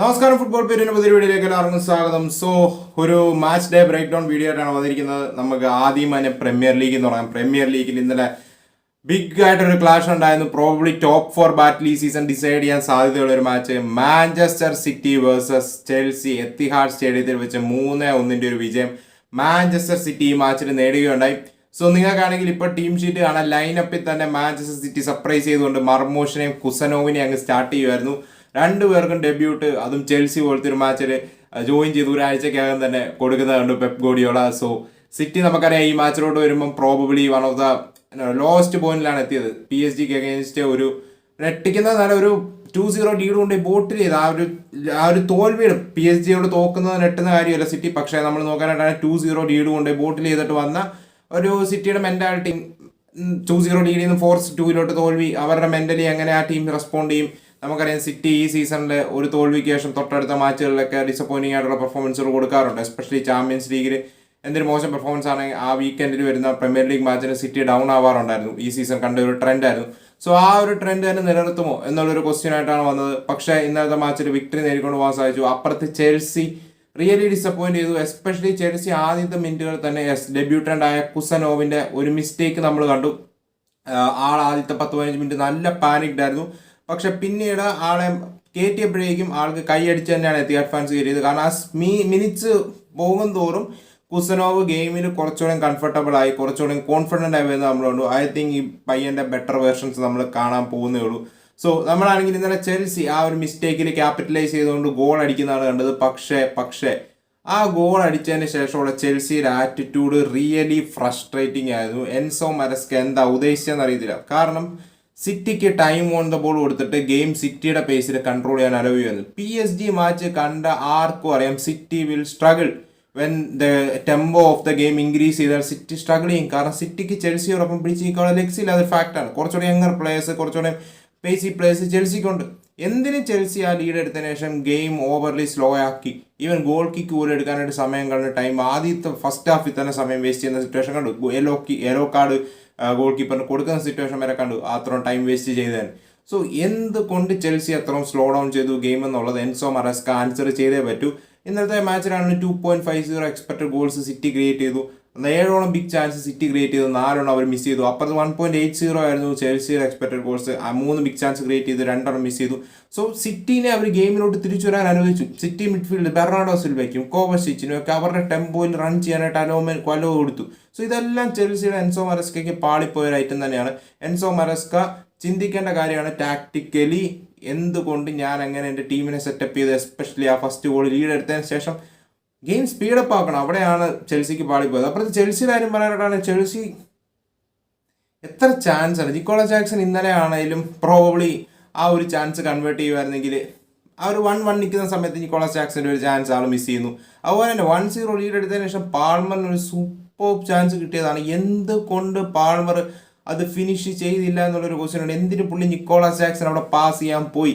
നമസ്കാരം ഫുട്ബോൾ പേരിന് പുതിയ വീഡിയോയിലേക്ക് എല്ലാവർക്കും സ്വാഗതം. സോ ഒരു match day break down video ആയിട്ടാണ് വന്നിരിക്കുന്നത്. നമുക്ക് ആദ്യം തന്നെ പ്രീമിയർ ലീഗ് എന്ന് പറയാം പ്രീമിയർ ലീഗിൽ ഇന്നലെ ബിഗ് ആയിട്ടൊരു ക്ലാഷ് ഉണ്ടായിരുന്നു. പ്രോബ്ലി ടോപ്പ് ഫോർ ബാറ്റിൽ ഈ സീസൺ ഡിസൈഡ് ചെയ്യാൻ സാധ്യതയുള്ള ഒരു match Manchester City versus Chelsea Etihad സ്റ്റേഡിയത്തിൽ വെച്ച് മൂന്ന് ഒന്നിന്റെ ഒരു വിജയം മാഞ്ചസ്റ്റർ സിറ്റി ഈ മാച്ചിൽ നേടുകയുണ്ടായി. സോ നിങ്ങൾക്കാണെങ്കിൽ ഇപ്പോൾ ടീം ഷീറ്റ് കാണാൻ ലൈനപ്പിൽ തന്നെ മാഞ്ചസ്റ്റർ സിറ്റി സർപ്രൈസ് ചെയ്തുകൊണ്ട് മർമോഷനെയും കുസനോവിനെയും അങ്ങ് സ്റ്റാർട്ട് ചെയ്യുമായിരുന്നു. രണ്ടുപേർക്കും ഡെബ്യൂട്ട് അതും ചെൽസി പോലത്തെ ഒരു മാച്ചിൽ ജോയിൻ ചെയ്ത് ഒരാഴ്ചക്കകം തന്നെ കൊടുക്കുന്നത് കണ്ടു പെപ് ഗോഡിയോള സോ സിറ്റി നമുക്കറിയാം ഈ മാച്ചിലോട്ട് വരുമ്പം probably one of the lost പോയിന്റിലാണ് എത്തിയത്. പി എസ് ജിക്ക് അഗേൻസ്റ്റ് ഒരു രട്ടിക്കുന്ന നല്ല ഒരു ടു സീറോ ലീഡ് കൊണ്ട് ബോട്ടിൽ ചെയ്ത്. ആ ഒരു ആ ഒരു തോൽവിയുടെ പി എസ് ജിയോട് തോക്കുന്നത് നെട്ടുന്ന കാര്യമല്ല സിറ്റി പക്ഷേ നമ്മൾ നോക്കാനായിട്ടാണ് ടു സീറോ ലീഡ് കൊണ്ട് ബോട്ടിൽ ചെയ്തിട്ട് വന്ന ഒരു സിറ്റിയുടെ മെന്റാലിറ്റി ടു സീറോ ലീഡിൽ നിന്ന് ഫോർസ് ടൂയിലോട്ട് തോൽവി. അവരുടെ മെന്റലി എങ്ങനെ ആ ടീം റെസ്പോണ്ട് ചെയ്യും? നമുക്കറിയാം സിറ്റി ഈ സീസണിലെ ഒരു തോൽവിക്ക് ശേഷം തൊട്ടടുത്ത മാച്ചുകളിലൊക്കെ ഡിസപ്പോയിന്റിംഗ് ആയിട്ടുള്ള പെർഫോമൻസുകൾ കൊടുക്കാറുണ്ട്. എസ്പെഷ്യലി ചാമ്പ്യൻസ് ലീഗിൽ എന്തൊരു മോശം പെർഫോമൻസ് ആണെങ്കിൽ ആ വീക്കെൻഡിൽ വരുന്ന പ്രീമിയർ ലീഗ് മാച്ചിന് സിറ്റി ഡൗൺ ആവാറുണ്ടായിരുന്നു. ഈ സീസൺ കണ്ട ഒരു ട്രെൻഡ് ആയിരുന്നു. സോ ആ ഒരു ട്രെൻഡ് തന്നെ നിലനിർത്തുമോ എന്നുള്ളൊരു ക്വസ്റ്റ്യൻ ആയിട്ടാണ് വന്നത്. പക്ഷേ ഇന്നത്തെ മാച്ചിൽ വിക്ടറി നേടിക്കൊണ്ട് പോകാൻ സാധിച്ചു. അപ്പുറത്ത് ചെൽസി റിയലി ഡിസപ്പോയിന്റ് ചെയ്തു. എസ്പെഷ്യലി ചെൽസി ആദ്യത്തെ മിനിറ്റുകൾ തന്നെ എസ് ഡെബ്യൂട്ടന്റ് ആയ കുസനോവിന്റെ ഒരു മിസ്റ്റേക്ക് നമ്മൾ കണ്ടു. ആൾ ആദ്യത്തെ പത്ത് പതിനഞ്ച് മിനിറ്റ് നല്ല പാനിക്ഡ് ആയിരുന്നു പക്ഷെ പിന്നീട് ആളെ കയറ്റിയപ്പോഴേക്കും ആൾക്ക് കൈയടിച്ച് തന്നെയാണ് എത്തിയാഡ് ഫാൻസ് കയറിയത്. കാരണം ആ മീ മിനിറ്റ്സ് പോകും തോറും കുസനോവ് ഗെയിമിൽ കുറച്ചുകൂടെ കംഫർട്ടബിൾ ആയി കുറച്ചുകൂടെ കോൺഫിഡന്റ് ആയി വരുന്നത് നമ്മളുണ്ട് ഐ തിങ്ക് ഈ പയ്യന്റെ ബെറ്റർ വേർഷൻസ് നമ്മൾ കാണാൻ പോകുന്നേ ഉള്ളൂ. സോ നമ്മളാണെങ്കിൽ ഇന്നലെ ചെൽസി ആ ഒരു മിസ്റ്റേക്കിൽ ക്യാപിറ്റലൈസ് ചെയ്തുകൊണ്ട് ഗോൾ അടിക്കുന്നതാണ് കണ്ടത്. പക്ഷേ പക്ഷേ ആ ഗോൾ അടിച്ചതിന് ശേഷമുള്ള ചെൽസിയുടെ ആറ്റിറ്റ്യൂഡ് റിയലി ഫ്രസ്ട്രേറ്റിംഗ് ആയിരുന്നു. എൻസോ മരസ്ക എന്താ ഉദ്ദേശിച്ചതെന്ന് അറിയത്തില്ല. കാരണം സിറ്റിക്ക് ടൈം ഓൺ ദ ബോൾ കൊടുത്തിട്ട് ഗെയിം സിറ്റിയുടെ പേസിൽ കൺട്രോൾ ചെയ്യാൻ അലവ് ചെയ്യുന്നു. പി എസ് ജി മാച്ച് കണ്ട ആർക്കും അറിയാം City will struggle when the tempo of the game increase ചെയ്താൽ സിറ്റി സ്ട്രഗിൾ ചെയ്യും. കാരണം സിറ്റിക്ക് ചെൽസിയോടൊപ്പം പിടിച്ച് നിൽക്കാനുള്ള ലെക്സിൽ അത് ഫാക്റ്റാണ് കുറച്ചുകൂടെ യങ്ങർ പ്ലേയേഴ്സ് കുറച്ചുകൂടെ പേസി പ്ലേയേഴ്സ് ചെൽസിക്കുണ്ട്. എന്തിന് ചെൽസി ആ ലീഡ് എടുത്തതിന് ശേഷം ഗെയിം ഓവർലി സ്ലോ ആക്കി. ഈവൻ ഗോൾ കിക്ക് പോലും എടുക്കാനായിട്ട് സമയം കണ്ട ടൈം ആദ്യത്തെ ഫസ്റ്റ് ഹാഫിൽ തന്നെ സമയം വേസ്റ്റ് ചെയ്യുന്ന സിറ്റുവേഷൻ കണ്ടു. യെല്ലോ യെല്ലോ കാർഡ് ഗോൾ കീപ്പറിന് കൊടുക്കുന്ന സിറ്റുവേഷൻ വരെ കണ്ടു. അത്രയും ടൈം വേസ്റ്റ് ചെയ്തതാണ് സോ എന്തുകൊണ്ട് ചെൽസി അത്രയും സ്ലോ ഡൗൺ ചെയ്തു ഗെയിം എന്നുള്ളത് എൻസോ മറസ്ക ആൻസർ ചെയ്തേ പറ്റൂ. ഇന്നത്തെ മാച്ചിലാണ് two point five zero expected goals City create ചെയ്തു. ഏഴോളം ബിഗ് ചാൻസ് സിറ്റി ക്രിയേറ്റ് ചെയ്തു നാലെണ്ണം അവർ മിസ് ചെയ്തു. അപ്പുറത്ത് വൺ പോയിന്റ് എയ്റ്റ് സീറോ ആയിരുന്നു ചെൽസിയുടെ എക്സ്പെക്ടഡ് കോഴ്സ് ആ മൂന്ന് ബിഗ് ചാൻസ് ക്രിയേറ്റ് ചെയ്തു രണ്ടെണ്ണം മിസ് ചെയ്തു. സോ സിറ്റിനെ അവർ ഗെയിമിലോട്ട് തിരിച്ചു വരാൻ അനുവദിച്ചു. സിറ്റി മിഡ്ഫീൽഡ് ബെർണാഡോ സിൽവയ്ക്കും കോവസിച്ചിനും ഒക്കെ അവരുടെ ടെമ്പോയിൽ റൺ ചെയ്യാനായിട്ട് അലോമൻ കൊലവ് കൊടുത്തു. സോ ഇതെല്ലാം ചെൽസിയുടെ എൻസോ മറസ്കയ്ക്ക് പാളിപ്പോയൊരു ഐറ്റം തന്നെയാണ്. എൻസോ മറസ്ക ചിന്തിക്കേണ്ട കാര്യമാണ് ടാക്ടിക്കലി എന്തുകൊണ്ട് ഞാൻ അങ്ങനെ എന്റെ ടീമിനെ സെറ്റപ്പ് ചെയ്ത് എസ്പെഷ്യലി ആ ഫസ്റ്റ് ഗോൾ ലീഡ് എടുത്തതിന് ശേഷം ഗെയിം സ്പീഡപ്പ് ആക്കണം. അവിടെയാണ് ചെൽസിക്ക് പാളിപ്പോയത് അപ്പുറത്ത് ചെൽസിയുടെ കാര്യം പറയാനായിട്ടാണ് ചെൽസി എത്ര ചാൻസ് ആണ്? നിക്കോള ജാക്സൺ ഇന്നലെ ആണെങ്കിലും പ്രോബ്ലി ആ ഒരു ചാൻസ് കൺവേർട്ട് ചെയ്യുമായിരുന്നെങ്കിൽ ആ ഒരു വൺ വൺ നിൽക്കുന്ന സമയത്ത് ജിക്കോള ജാക്സന്റെ ഒരു ചാൻസ് ആൾ മിസ് ചെയ്യുന്നു. അതുപോലെ തന്നെ വൺ സീറോ ലീഡ് എടുത്തതിന് ശേഷം പാൾമറിന് ഒരു സൂപ്പർ ചാൻസ് കിട്ടിയതാണ്. എന്തുകൊണ്ട് പാൾമർ അത് ഫിനിഷ് ചെയ്തില്ല എന്നുള്ളൊരു ക്വസ്റ്റ്യൻ ഉണ്ട്. എന്തിനു പുള്ളി നിക്കോള ജാക്സൺ അവിടെ പാസ് ചെയ്യാൻ പോയി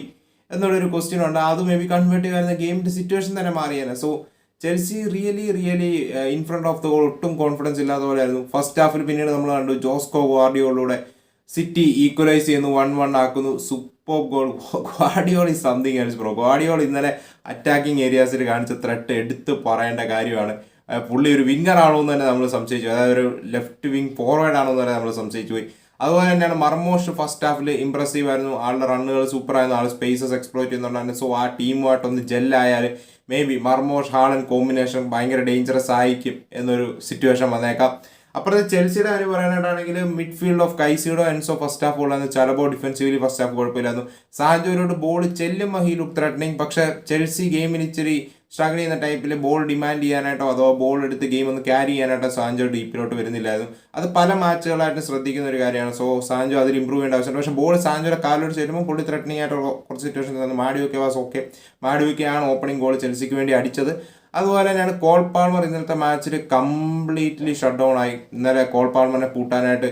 എന്നുള്ളൊരു ക്വസ്റ്റ്യൻ ഉണ്ട്. അത് മേ ബി കൺവേർട്ട് ചെയ്യുമായിരുന്ന ഗെയിമിന്റെ സിറ്റുവേഷൻ തന്നെ മാറിയാണ് so Chelsea really really in front of the goal ഒട്ടും കോൺഫിഡൻസ് ഇല്ലാത്ത പോലെയായിരുന്നു. ഫസ്റ്റ് ഹാഫിൽ പിന്നീട് നമ്മൾ കണ്ടു ജോസ്കോ ഗാർഡിയോളിലൂടെ സിറ്റി ഈക്വലൈസ് ചെയ്യുന്നു വൺ വൺ ആക്കുന്നു. സൂപ്പർ ഗോൾ ഗാഡിയോൾ ഈ സംതിങ് എൽസ് ബ്രോ ഗാഡിയോൾ ഇന്നലെ അറ്റാക്കിംഗ് ഏരിയാസിൽ കാണിച്ച ത്രെട്ട് എടുത്ത് പറയേണ്ട കാര്യമാണ്. പുള്ളി ഒരു വിങ്ങർ ആണോ എന്ന് തന്നെ നമ്മൾ സംശയിച്ചു. അതായത് ഒരു ലെഫ്റ്റ് വിങ് ഫോർവേഡ് ആണോ എന്ന് തന്നെ നമ്മൾ സംശയിച്ചു പോയി. അതുപോലെ തന്നെയാണ് മർമോഷ് ഫസ്റ്റ് ഹാഫിൽ ഇംപ്രസീവ് ആയിരുന്നു. ആളുടെ റണ്ണുകൾ സൂപ്പർ ആയിരുന്നു. ആൾ സ്പേസസ് എക്സ്പ്ലോർ ചെയ്യുന്നുണ്ടായിരുന്നു സോ ആ ടീമുമായിട്ടൊന്ന് ജെല്ലായാൽ maybe Marmoush Haaland combination ഭയങ്കര ഡേഞ്ചറസ് ആയിരിക്കും എന്നൊരു സിറ്റുവേഷൻ വന്നേക്കാം. അപ്പുറത്തെ ചെൽസിയുടെ കാര്യം പറയാനായിട്ടാണെങ്കിൽ മിഡ്ഫീൽഡ് ഓഫ് കൈസിയുടെ എൻസോ ഫസ്റ്റ് ഹാഫ് ഉള്ളതെന്ന് ചലബോ ഡിഫൻസീവ്ലി ഫസ്റ്റ് ഹാഫ് കുഴപ്പമില്ലായിരുന്നു. സാഞ്ചോയിലോട്ട് ബോൾ ചെല്ലുമ്പോൾ ഹീ ലുക്ക് പക്ഷേ ചെൽസി ഗെയിമിന് ഇച്ചിരി സ്ട്രഗിൾ ചെയ്യുന്ന ടൈപ്പിൽ ബോൾ ഡിമാൻഡ് ചെയ്യാനായിട്ടോ അതോ ബോൾ എടുത്ത് ഗെയിം ഒന്ന് ക്യാരി ചെയ്യാനായിട്ടോ സാഞ്ചോ ഡീപ്പിലോട്ട് വരുന്നില്ലായിരുന്നു. അത് പല മാച്ചുകളായിട്ട് ശ്രദ്ധിക്കുന്ന ഒരു കാര്യമാണ്. സോ സാഞ്ചോ അതിൽ ഇമ്പ്രൂവ് ചെയ്യേണ്ട ആവശ്യമുണ്ട്. പക്ഷേ ബോൾ സാഞ്ചോയുടെ കാലിലോട്ട് ചെല്ലുമ്പോൾ പുള്ളി ത്രെറ്റനിങ് ആയിട്ടുള്ള കുറച്ച് സിറ്റുവേഷൻ തന്നെ. മാഡിയൊക്കെ വാസ് ഓക്കെ ആണ് ഓപ്പണിംഗ് ഗോൾ ചെൽസിക്ക് വേണ്ടി അടിച്ചത്. അതുപോലെ തന്നെയാണ് കോൾ പാൾമർ ഇന്നലത്തെ മാച്ചിൽ കംപ്ലീറ്റ്ലി ഷട്ട് ഡൗൺ ആയി. ഇന്നലെ കോൾ പാൾമറിനെ പൂട്ടാനായിട്ട്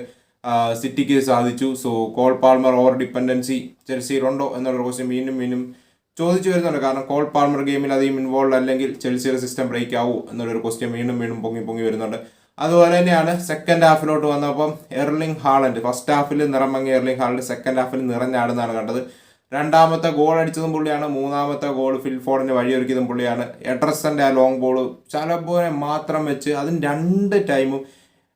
സിറ്റിക്ക് സാധിച്ചു. So Cole Palmer over dependency ചെൽസിയിലുണ്ടോ എന്നുള്ള ക്വസ്റ്റ്യൻ വീണ്ടും വീണ്ടും ചോദിച്ചു വരുന്നുണ്ട്. കാരണം കോൾ പാൾമർ ഗെയിമിൽ അധികം ഇൻവോൾവ് അല്ലെങ്കിൽ ചെൽസിയുടെ സിസ്റ്റം ബ്രേക്ക് ആവൂ എന്നുള്ളൊരു ക്വസ്റ്റ്യൻ വീണ്ടും വീണ്ടും പൊങ്ങി പൊങ്ങി വരുന്നുണ്ട്. അതുപോലെ തന്നെയാണ് സെക്കൻഡ് ഹാഫിലോട്ട് വന്നപ്പം എർലിംഗ് ഹാളൻഡ് ഫസ്റ്റ് ഹാഫിൽ നിറമങ്ങിയ എർലിംഗ് ഹാളൻഡ് സെക്കൻഡ് ഹാഫിൽ നിറഞ്ഞാടുന്നതാണ് കണ്ടത്. രണ്ടാമത്തെ ഗോൾ അടിച്ചതും പുള്ളിയാണ്. മൂന്നാമത്തെ ഗോൾ ഫിൽഫോർഡിന് വഴിയൊരുക്കിയതും പുള്ളിയാണ്. എഡർസന്റെ ആ ലോങ് ബോൾ ചലബോനെ മാത്രം വെച്ച് അതും രണ്ട് ടൈമും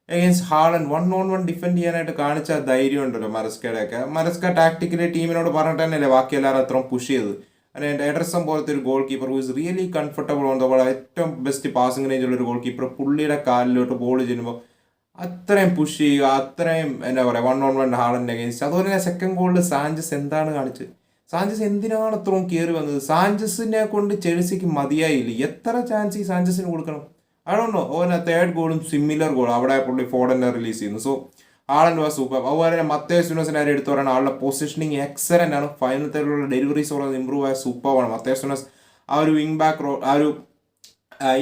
against Haaland one on one defend ചെയ്യാനായിട്ട് കാണിച്ച ധൈര്യം ഉണ്ടല്ലോ മരസ്കയുടെ ഒക്കെ മരസ്ക ടാക്ടിക്കലി ടീമിനോട് പറഞ്ഞിട്ട് തന്നെയല്ലേ ബാക്കി എല്ലാവരും അത്രയും പുഷ് ചെയ്തത്? അതിന് എഡർസൺ പോലത്തെ ഒരു goal keeper who is really comfortable on the ball ഏറ്റവും ബെസ്റ്റ് പാസിംഗ് റേഞ്ച് ഉള്ള ഒരു ഗോൾ കീപ്പർ പുള്ളിയുടെ കാലിലോട്ട് ബോൾ ചെല്ലുമ്പോൾ അത്രയും പുഷ് ചെയ്യുക അത്രയും എന്താ പറയുക വൺ ഓൺ വൺ ഹാളന്റെ അഗേൻസ്റ്റ് അതുപോലെ തന്നെ സെക്കൻഡ് ഗോളിൽ സാഞ്ചസ് എന്താണ് കാണിച്ചത്? സാഞ്ചസ് എന്തിനാണ് അത്രയും കയറി വന്നത്? സാഞ്ചസിനെ കൊണ്ട് ചെൽസിക്ക് മതിയായില്ല? എത്ര ചാൻസ് ഈ സാഞ്ചസിന് കൊടുക്കണം? ആണോ ഓന തേർഡ് ഗോളും സിമിലർ ഗോൾ അവിടെ പുള്ളി ഫോർഡനെ റിലീസ് ചെയ്യുന്നു. സോ ആളന്റെ വാ സൂപ്പർ. അതുപോലെ തന്നെ മത്തേ സുനസിനെ ആരും എടുത്തു പറയുന്നത് ആളുടെ പൊസിഷനിങ് എക്സലന്റ് ആണ്. ഫൈനൽ തരത്തിലുള്ള ഡെലിവറീസ് പറയുന്നത് ഇമ്പ്രൂവ് ആയ സൂപ്പർ ആണ്. മത്തേ സുനസ് ആ ഒരു വിങ് ബാക്ക് റോൾ ആ ഒരു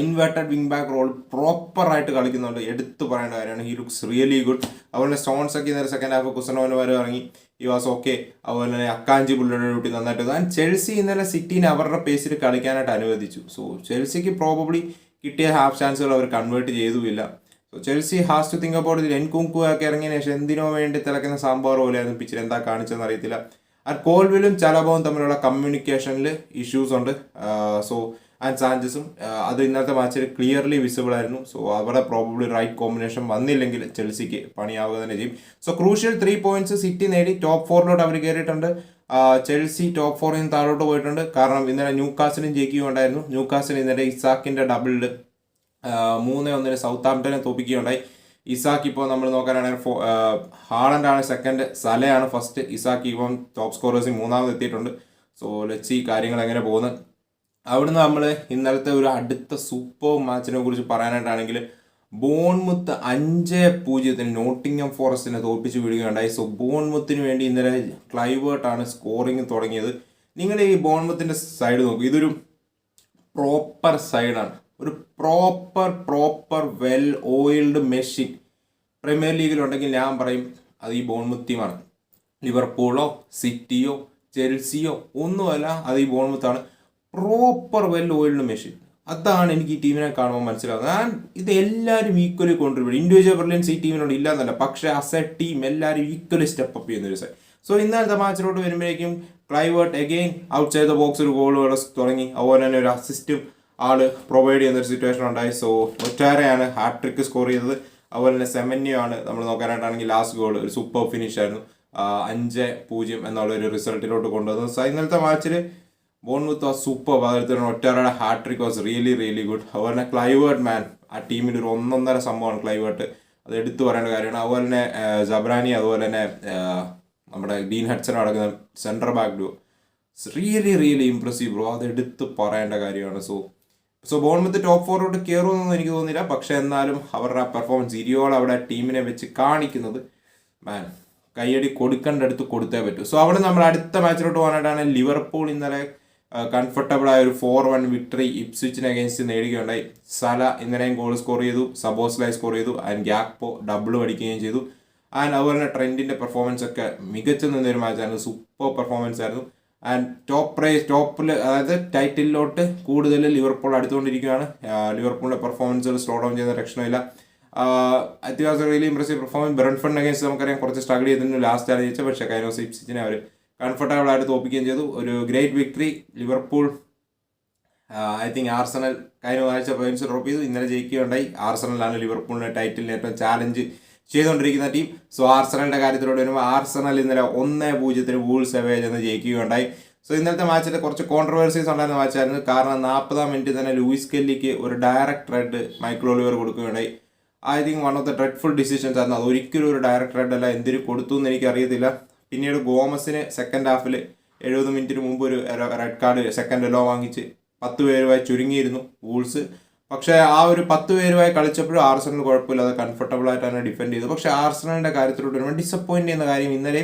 ഇൻവേർട്ടഡ് വിങ് ബാക്ക് റോൾ പ്രോപ്പറായിട്ട് കളിക്കുന്നുണ്ട്. എടുത്തു പറയേണ്ട കാര്യമാണ്. ഹി ലുക്സ് റിയലി ഗുഡ് അതുപോലെ സ്റ്റോൺസ് ഒക്കെ ഇന്നലെ സെക്കൻഡ് ഹാഫ് കുസനോന് വരെ ഇറങ്ങി. ഈ വാസ് ഓക്കെ അതുപോലെ തന്നെ അക്കാഞ്ചി പുള്ളിയുടെ ഡ്യൂട്ടി നന്നായിട്ട് ആൻഡ് ചെൽസി ഇന്നലെ സിറ്റീനെ അവരുടെ പേസിൽ കളിക്കാനായിട്ട് അനുവദിച്ചു. സോ ചെൽസിക്ക് പ്രോബബ്ലി കിട്ടിയ ഹാഫ് ചാൻസുകൾ അവർ convert ചെയ്തുമില്ല. So Chelsea has to think about ഇതിൽ എൻകുങ്കു ഒക്കെ ഇറങ്ങിയതിന് ശേഷം എന്തിനോ വേണ്ടി തിളക്കുന്ന സാമ്പാർ പോലെയായിരുന്നു പിച്ചിൽ എന്താ കാണിച്ചതെന്ന് അറിയത്തില്ല. ആ കോൾവിലും ചലബവും തമ്മിലുള്ള കമ്മ്യൂണിക്കേഷനിൽ ഇഷ്യൂസ് ഉണ്ട്. സോ ആൻഡ് സാഞ്ചസും അത് ഇന്നത്തെ മാച്ചിൽ ക്ലിയർലി വിസിബിൾ ആയിരുന്നു. സോ അവിടെ പ്രോബബ്ലി റൈറ്റ് കോമ്പിനേഷൻ വന്നില്ലെങ്കിൽ ചെൽസിക്ക് പണിയാവുക തന്നെ ചെയ്യും. So crucial three points City നേടി. ടോപ്പ് ഫോറിലോട്ട് അവർ കയറിയിട്ടുണ്ട് ചെൽസി ടോപ്പ് ഫോറിൽ നിന്ന് താഴോട്ട് പോയിട്ടുണ്ട്. കാരണം ഇന്നലെ ന്യൂ കാസിലും ജയിക്കുകയുണ്ടായിരുന്നു. ന്യൂ കാസിൽ ഇന്നലെ ഇസാക്കിന്റെ ഡബിളിൽ മൂന്ന് ഒന്നിന് സൗത്ത് ആംപ്ടനെ തോപ്പിക്കുകയുണ്ടായി ഇസാക്ക് ഇപ്പോൾ നമ്മൾ നോക്കാനാണെങ്കിൽ ഫോ ആണ് സെക്കൻഡ് സലയാണ് ഫസ്റ്റ് ഇസാക്ക് ഇപ്പം ടോപ്പ് സ്കോറേഴ്സിൽ മൂന്നാമത് എത്തിയിട്ടുണ്ട്. സോ ലച്ചി കാര്യങ്ങൾ എങ്ങനെ പോകുന്നു. അവിടുന്ന് നമ്മൾ ഇന്നലത്തെ ഒരു അടുത്ത സൂപ്പർ മാച്ചിനെ കുറിച്ച് പറയാനായിട്ടാണെങ്കിൽ ബോൺമുത്ത് അഞ്ച് പൂജ്യത്തിന് നോട്ടിംഗം ഫോറസ്റ്റിനെ തോൽപ്പിച്ച് വിടുകയുണ്ടായി സോ ബോൺമുത്തിന് വേണ്ടി ഇന്നലെ ക്ലൈവേർട്ടാണ് സ്കോറിങ് തുടങ്ങിയത്. നിങ്ങൾ ഈ ബോൺമുത്തിന്റെ സൈഡ് നോക്കും. ഇതൊരു പ്രോപ്പർ സൈഡാണ് ഒരു proper proper well oiled machine premier ലീഗിലുണ്ടെങ്കിൽ ഞാൻ പറയും അത് ഈ ബോൺമുത്ത് ടീമാണ് ലിവർപൂളോ സിറ്റിയോ ചെൽസിയോ ഒന്നുമല്ല അത് ഈ ബോൺമുത്താണ്. പ്രോപ്പർ വെൽ ഓയിൽഡ് മെഷീൻ അതാണ് എനിക്ക് ഈ ടീമിനെ കാണുമ്പോൾ മനസ്സിലാവുന്നത്. ഞാൻ ഇത് എല്ലാവരും ഈക്വലി കോൺട്രിബ്യൂട്ട് ഇൻഡിവിജ്വൽ ബ്രില്യൻസ് ഈ ടീമിനോട് ഇല്ല എന്നല്ല പക്ഷേ അസ് എ ടീം എല്ലാവരും ഈക്വലി സ്റ്റെപ്പ് അപ്പ് ചെയ്യുന്ന ഒരു സൈഡ് സോ ഇന്നലത്തെ മാച്ചിലോട്ട് വരുമ്പോഴേക്കും Kluivert again outside the box ഒരു ഗോൾ തുടങ്ങി. അതുപോലെ തന്നെ ഒരു അസിസ്റ്റും ആൾ പ്രൊവൈഡ് ചെയ്യുന്ന ഒരു സിറ്റുവേഷൻ ഉണ്ടായി. സോ ഒറ്റാരെയാണ് ഹാട്രിക്ക് സ്കോർ ചെയ്തത്. അതുപോലെ തന്നെ സെമന്യാണ് നമ്മൾ നോക്കാനായിട്ടാണെങ്കിൽ ലാസ്റ്റ് ഗോൾ ഒരു സൂപ്പർ ഫിനിഷ് ആയിരുന്നു. അഞ്ച് പൂജ്യം എന്നുള്ള ഒരു റിസൾട്ടിലോട്ട് കൊണ്ടുവന്നത്. സോ ഇന്നലത്തെ മാച്ചിൽ ബോൺമുത്ത് വാസ് സൂപ്പർ അതായത് ഒറ്റാരയുടെ hattrick was really really good അതുപോലെ തന്നെ ക്ലൈവേർട്ട് മാൻ ആ ടീമിന്റെ ഒരു ഒന്നൊന്നര സംഭവമാണ് ക്ലൈവേർട്ട് അത് എടുത്തു പറയേണ്ട കാര്യമാണ്. അതുപോലെ തന്നെ ജബ്രാനി അതുപോലെ തന്നെ നമ്മുടെ ഡീൻ ഹഡ്സൺ അടങ്ങുന്ന central back do really really impressive bro അത് എടുത്ത് പറയേണ്ട കാര്യമാണ്. സോ സോ ബോൺമത്ത് ടോപ്പ് ഫോറിലോട്ട് കയറുമെന്നൊന്നും എനിക്ക് തോന്നുന്നില്ല. പക്ഷെ എന്നാലും അവരുടെ പെർഫോമൻസ് ഇരിയോൾ അവിടെ ടീമിനെ വെച്ച് കാണിക്കുന്നത് മാൻ കൈയടി കൊടുക്കേണ്ട അടുത്ത് കൊടുത്തേ പറ്റൂ. സോ അവിടെ നമ്മൾ അടുത്ത മാച്ചിലോട്ട് പോകാനായിട്ടാണ് ലിവർപൂൾ ഇന്നലെ കംഫർട്ടബിൾ ആയ ഒരു ഫോർ വൺ വിക്ടറി ഇപ്സ്വിച്ചിന് അഗേൻസ്റ്റ് നേടുകയുണ്ടായി സല ഇന്നലെയും ഗോൾ സ്കോർ ചെയ്തു സബോസ്ലായി സ്കോർ ചെയ്തു ആൻഡ് ഗ്യാക്പോ ഡബിൾ അടിക്കുകയും ചെയ്തു. ആൻഡ് അതുപോലെ തന്നെ ട്രെൻഡിന്റെ പെർഫോമൻസ് ഒക്കെ മികച്ചു നിന്നൊരു മാച്ചായിരുന്നു സൂപ്പർ പെർഫോമൻസ് ആയിരുന്നു. ആൻഡ് ടോപ്പ് പ്രൈസ് ടോപ്പിൽ അതായത് ടൈറ്റിലോട്ട് കൂടുതൽ ലിവർപൂൾ അടുത്തുകൊണ്ടിരിക്കുകയാണ്. ലിവർപൂളിന്റെ പെർഫോമൻസിൽ സ്ലോ ഡൗൺ ചെയ്യുന്ന രക്ഷണമില്ല. അത്യാവശ്യം really impressive performance Brentford against നമുക്കറിയാം കുറച്ച് സ്ട്രഗിൾ ചെയ്തിരുന്നു ലാസ്റ്റ് ആണ് ജയിച്ചത്. പക്ഷേ കൈനോസ് ഇപ്സിച്ചിനെ അവർ കംഫർട്ടബിൾ ആയിട്ട് തോപ്പിക്കുകയും ചെയ്തു. ഒരു great victory Liverpool I think Arsenal കഴിഞ്ഞ ആഴ്ച പോയിന്റ്സ് ഡ്രോപ്പ് ചെയ്തു. ഇന്നലെ ജയിക്കുകയുണ്ടായി. ആർസണലാണ് ലിവർപൂളിന്റെ ടൈറ്റിലിന് ഏറ്റവും ചാലഞ്ച് ചെയ്തുകൊണ്ടിരിക്കുന്ന ടീം സോ ആർസണലിന്റെ കാര്യത്തിലൂടെ വരുമ്പോൾ ആർസണൽ ഇന്നലെ ഒന്ന് പൂജ്യത്തിന് വൂൾസ് അവേ എന്ന് ജയിക്കുകയുണ്ടായി. സോ ഇന്നലത്തെ മാച്ചിൽ കുറച്ച് കോൺട്രവേഴ്സീസ് ഉണ്ടായിരുന്ന മാച്ചായിരുന്നു കാരണം നാൽപ്പതാം മിനിറ്റ് തന്നെ ലൂയിസ് കെല്ലിക്ക് ഒരു direct red Michael Oliver കൊടുക്കുകയുണ്ടായി. I think one of the dreadful decisions ആയിരുന്നു. അത് ഒരിക്കലും ഒരു ഡയറക്റ്റ് റെഡ് അല്ല. എന്തിനു കൊടുത്തു എന്ന് എനിക്ക് അറിയത്തില്ല പിന്നീട് ഗോമസിന് സെക്കൻഡ് ഹാഫിൽ എഴുപത് മിനിറ്റിന് മുമ്പ് ഒരു റെഡ് കാർഡ് സെക്കൻഡ് എല്ലോ വാങ്ങിച്ച് പത്ത് പേരുമായി ചുരുങ്ങിയിരുന്നു വൂൾസ്. പക്ഷേ ആ ഒരു പത്ത് പേരുമായി കളിച്ചപ്പോഴും ആർസണൽ കുഴപ്പമില്ലാതെ കംഫർട്ടബിൾ ആയിട്ടാണ് ഡിഫെൻഡ് ചെയ്തു പക്ഷേ ആർസണലിന്റെ കാര്യത്തിലോട്ട് വരുമ്പോൾ ഡിസപ്പോയിന്റ് ചെയ്യുന്ന കാര്യം ഇന്നലെ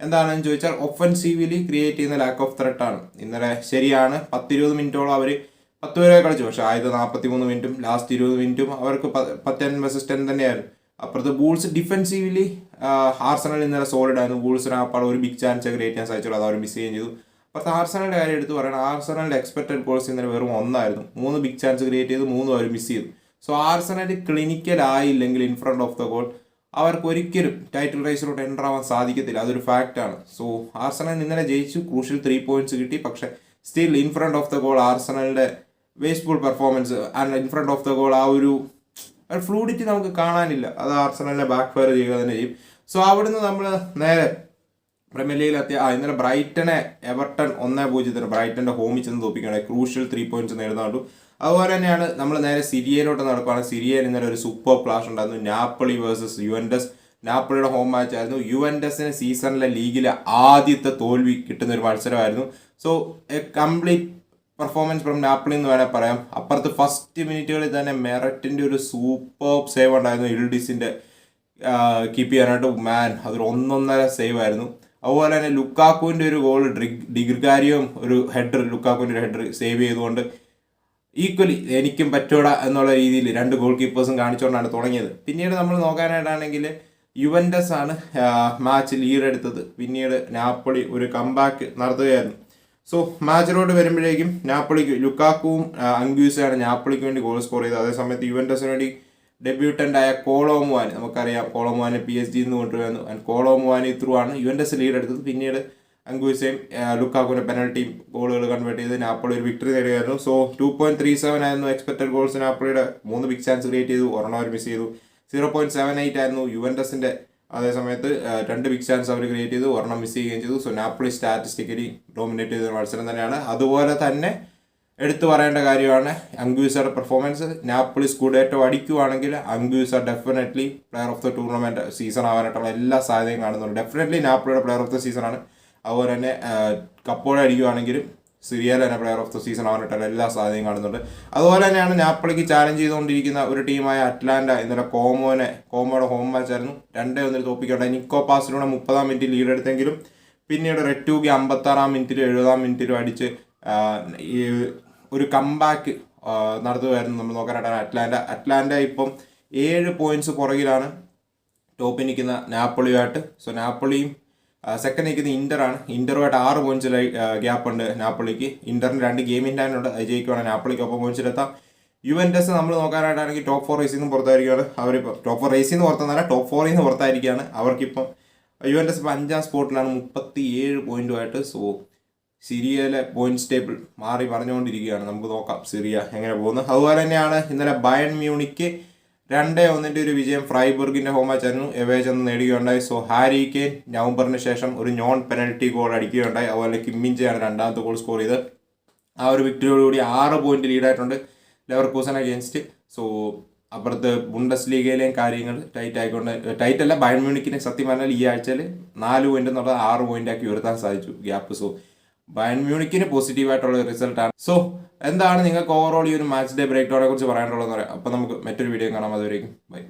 എന്താണെന്ന് ചോദിച്ചാൽ ഒഫൻസീവ്ലി ക്രിയേറ്റ് ചെയ്യുന്ന ലാക്ക് ഓഫ് ത്രെട്ട് ആണ്. ഇന്നലെ ശരിയാണ്. പത്തിരുപത് മിനിറ്റോളം അവർ പത്ത് പേരെ കളിച്ചു. പക്ഷേ ആയത് നാൽപ്പത്തി മൂന്ന് മിനിറ്റും ലാസ്റ്റ് ഇരുപത് മിനിറ്റും അവർക്ക് പത്തൻ വെസസ് ടെൻ തന്നെയായിരുന്നു. അപ്പുറത്ത് ബൂൾസ് ഡിഫെൻസീവ്ലി ആർസണൽ ഇന്നലെ സോളിഡ് ആയിരുന്നു. ബൂൾസിന് ആ ഒരു ബിഗ് ചാൻസ് ക്രിയേറ്റ് ചെയ്യാൻ സാധിച്ചുള്ളൂ. അത് അവർ മിസ് ചെയ്യുകയും ചെയ്തു. അപ്പുറത്ത് ആർസണലിന്റെ കാര്യം എടുത്ത് പറയണം. ആർസണലിന്റെ എക്സ്പെക്റ്റഡ് ഗോൾസ് ഇന്നലെ വെറും ഒന്നായിരുന്നു. മൂന്ന് ബിഗ് ചാൻസ് ക്രിയേറ്റ് ചെയ്ത് മൂന്നും അവർ മിസ് ചെയ്തു. So Arsenal clinical ആയില്ലെങ്കിൽ in front of the goal അവർക്ക് ഒരിക്കലും ടൈറ്റിൽ റേസിലോട്ട് എന്റർ ആവാൻ സാധിക്കത്തില്ല. അതൊരു ഫാക്റ്റാണ് സോ ആർസണൽ ഇന്നലെ ജയിച്ചു ക്രൂഷ്യൽ ത്രീ പോയിന്റ്സ് കിട്ടി. പക്ഷെ still in front of the goal ആർസണലിന്റെ wasteful performance and in front of the goal ആ ഒരു ഫ്ലൂഡിറ്റി നമുക്ക് കാണാനില്ല. അത് ആർസണലിനെ ബാക്ക് ഫയർ ചെയ്യുക തന്നെ ചെയ്യും. സോ അവിടുന്ന് നമ്മൾ നേരെ പ്രീമിയർ ലീഗിൽ ആ ഇന്നലെ ബ്രൈറ്റനെ എവർട്ടൺ ഒന്നേ പൂജ്യത്തിന് ബ്രൈറ്റന്റെ ഹോമിൽ ചെന്ന് തോപ്പിക്കുകയാണ്. ക്രൂഷ്യൽ ത്രീ പോയിന്റ്സ് നേടുന്നുണ്ടു അതുപോലെ തന്നെയാണ് നമ്മൾ നേരെ സിരിയയിലോട്ട് നടക്കുകയാണ് സിരിയയിൽ ഇന്നലെ ഒരു സൂപ്പർ ക്ലാഷ് ഉണ്ടായിരുന്നു. Napoli versus Juventus. നാപ്പളിയുടെ home match ആയിരുന്നു. യുവൻഡസിന് സീസണിലെ ലീഗിലെ ആദ്യത്തെ തോൽവി കിട്ടുന്ന ഒരു മത്സരമായിരുന്നു. So a complete performance from Napoli എന്ന് വേണേൽ പറയാം. അപ്പുറത്ത് ഫസ്റ്റ് മിനിറ്റുകളിൽ തന്നെ മെററ്റിന്റെ ഒരു സൂപ്പർ സേവ് ഉണ്ടായിരുന്നു. ഇൽഡിസിന്റെ കീപ്പ് ചെയ്യാനായിട്ട്. മാൻ അതൊരു ഒന്നൊന്നര സേവ് ആയിരുന്നു. അതുപോലെ തന്നെ ലുക്കാക്കുവിന്റെ ഒരു ഗോൾ ഡിഗ്രികാരിയും ഒരു ഹെഡർ ലുക്കാക്കുവിന്റെ ഒരു ഹെഡർ സേവ് ചെയ്തുകൊണ്ട് ഈക്വലി എനിക്കും പറ്റൂടാ എന്നുള്ള രീതിയിൽ രണ്ട് ഗോൾ കീപ്പേഴ്സും കാണിച്ചുകൊണ്ടാണ് തുടങ്ങിയത്. പിന്നീട് നമ്മൾ നോക്കാനായിട്ടാണെങ്കിൽ യുവൻഡസ് ആണ് മാച്ച് ലീഡ് എടുത്തത്. പിന്നീട് നാപ്പൊളി ഒരു കമ്പാക്ക് നടത്തുകയായിരുന്നു. സോ മാച്ചിലോട്ട് വരുമ്പോഴേക്കും നാപ്പൊളിക്ക് ലുക്കാക്കുവും അങ്ക്യൂസാണ് നാപ്പൊളിക്ക് വേണ്ടി ഗോൾ സ്കോർ ചെയ്തത്. അതേസമയത്ത് യുവൻഡസിന് വേണ്ടി ഡെബ്യൂട്ടന്റ് ആയ കോളോമുവാൻ നമുക്കറിയാം കോളോമുവാനെ പി എസ് ജിന്ന് കൊണ്ടുവരുന്നു. ആൻഡ് കോളോമുവാനി ത്രൂ ആണ് യു എൻ എസ് ലീഡ് എടുത്തത് പിന്നീട് അങ്കുസയും ലുക്കാക്കുന്ന പെനൽറ്റി ഗോളുകൾ കൺവേർട്ട് ചെയ്ത് നാപ്പോളി ഒരു victory നേടുകയായിരുന്നു. So two point three seven ആയിരുന്നു എക്സ്പെക്ടഡ് ഗോൾസ് നാപ്പോളിയുടെ മൂന്ന് ബിഗ് ചാൻസ് ക്രിയേറ്റ് ചെയ്തു. ഒരെണ്ണം അവർ മിസ് ചെയ്തു. സീറോ പോയിന്റ് സെവൻ എയ്റ്റ് ആയിരുന്നു യു എൻ അതേ സമയത്ത് രണ്ട് ബിഗ് ചാൻസ് അവർ ക്രിയേറ്റ് ചെയ്തു. ഒരെണ്ണം മിസ് ചെയ്യുകയും ചെയ്തു. സോ നാപ്പോളി സ്റ്റാറ്റിസ്റ്റിക്കലി ഡോമിനേറ്റ് ചെയ്ത മത്സരം തന്നെയാണ്. അതുപോലെ തന്നെ എടുത്തു പറയേണ്ട കാര്യമാണ്. അങ്ക്യൂസയുടെ performance Napoli scudetto അടിക്കുവാണെങ്കിൽ Anguissa definitely player of the tournament season ആവാനായിട്ടുള്ള എല്ലാ സാധ്യതയും കാണുന്നുണ്ട്. ഡെഫിനറ്റ്ലി നാപ്പിളിയുടെ പ്ലെയർ ഓഫ് ദ സീസൺ ആണ്. അതുപോലെ തന്നെ കപ്പോടെ അടിക്കുവാണെങ്കിലും സിറിയയിൽ തന്നെ പ്ലെയർ ഓഫ് ദ സീസൺ ആവാനായിട്ടുള്ള എല്ലാ സാധ്യതയും കാണുന്നുണ്ട്. അതുപോലെ തന്നെയാണ് നാപ്പിളിക്ക് ചാലഞ്ച് ചെയ്തുകൊണ്ടിരിക്കുന്ന ഒരു ടീമായ അറ്റ്ലാന്റ ഇന്നലെ കോമോനെ കോമോയുടെ ഹോം മാച്ച് ആയിരുന്നു. രണ്ടേ ഒന്നിൽ തോപ്പിക്കണ്ടായി നിക്കോ പാസിലൂടെ മുപ്പതാം മിനിറ്റ് ലീഡ് എടുത്തെങ്കിലും പിന്നീട് റെറ്റൂക്ക് അമ്പത്താറാം മിനിറ്റിലും എഴുപതാം മിനിറ്റിലും അടിച്ച് ഒരു കംബാക്ക് നടത്തുമായിരുന്നു നമ്മൾ നോക്കാനായിട്ട് അറ്റ്ലാന്റ. അറ്റ്ലാന്റ ഇപ്പം ഏഴ് പോയിന്റ്സ് പുറകിലാണ് ടോപ്പിൽ നിൽക്കുന്ന നാപ്പൊളിയുമായിട്ട്. സോ നാപ്പൊളിയും സെക്കൻഡ് നിൽക്കുന്ന ഇന്ററാണ്. ഇന്ററുമായിട്ട് ആറ് പോയിന്റ്സ് ഗ്യാപ്പ് ഉണ്ട് നാപ്പൊളിക്ക്. ഇന്ററിന് രണ്ട് ഗെയിം ഇൻഡാനുണ്ട് അത് ജയിക്കുവാണെങ്കിൽ നാപ്പൊളിക്ക് ഒപ്പം പോയിന്റ്സിലെത്താം യുവന്റസ് നമ്മൾ നോക്കാനായിട്ടാണെങ്കിൽ ടോപ്പ് ഫോർ റേസിൽ നിന്ന് പുറത്തായിരിക്കുകയാണ് അവരിപ്പോൾ ടോപ്പ് ഫോർ റേസിൽ നിന്ന് പുറത്തുനിന്നല്ല ടോപ്പ് ഫോറിൽ നിന്ന് പുറത്തായിരിക്കുകയാണ്. അവർക്കിപ്പം യു എൻ ടെസ് ഇപ്പോൾ അഞ്ചാം സ്പോട്ടിലാണ് മുപ്പത്തി ഏഴ് പോയിന്റുമായിട്ട് സോ സിറിയയിലെ പോയിന്റ് സ്റ്റേബിൾ മാറി പറഞ്ഞുകൊണ്ടിരിക്കുകയാണ്. നമുക്ക് നോക്കാം സിറിയ എങ്ങനെ പോകുന്നു. അതുപോലെ തന്നെയാണ് ഇന്നലെ ബയൺ മ്യൂണിക്ക് രണ്ടേ ഒന്നിന്റെ ഒരു വിജയം ഫ്രൈബർഗിന്റെ ഹോം മാച്ച് ആയിരുന്നു. എവേ ചെന്ന് നേടുകയുണ്ടായി. സോ ഹാരി കെയ്ൻ നവംബറിന് ശേഷം ഒരു നോൺ പെനൽറ്റി ഗോൾ അടിക്കുകയുണ്ടായി. അതുപോലെ കിമ്മിഞ്ചയാണ് രണ്ടാമത്തെ ഗോൾ സ്കോർ ചെയ്ത് ആ ഒരു വിക്ടറിയോടുകൂടി ആറ് പോയിന്റ് ലീഡായിട്ടുണ്ട് ലെവർ കൂസൻ അഗേൻസ്റ്റ് സോ അപ്പുറത്ത് ബുണ്ടസ് ലീഗയിലെയും കാര്യങ്ങൾ ടൈറ്റ് ആയിക്കൊണ്ട് ടൈറ്റ് അല്ല. ബയൺ മ്യൂണിക്കിനെ സത്യം പറഞ്ഞാൽ ഈ ആഴ്ചയിൽ നാല് പോയിന്റ് എന്നുള്ളത് ആറ് പോയിന്റ് ആക്കി ഉയർത്താൻ സാധിച്ചു ഗ്യാപ്പ് സോ ബയൺ മ്യൂണിക്കിന് പോസിറ്റീവ് ആയിട്ടുള്ള റിസൾട്ടാണ് സോ എന്താണ് നിങ്ങൾക്ക് ഓവറോൾ ഈ ഒരു മാച്ച് ഡേ ബ്രേക്ക് ഡൗണെ കുറിച്ച് പറയാനുള്ളതെന്ന് പറയാം. അപ്പോൾ നമുക്ക് മറ്റൊരു വീഡിയോ കാണാം. അതുവരേക്കും ബൈ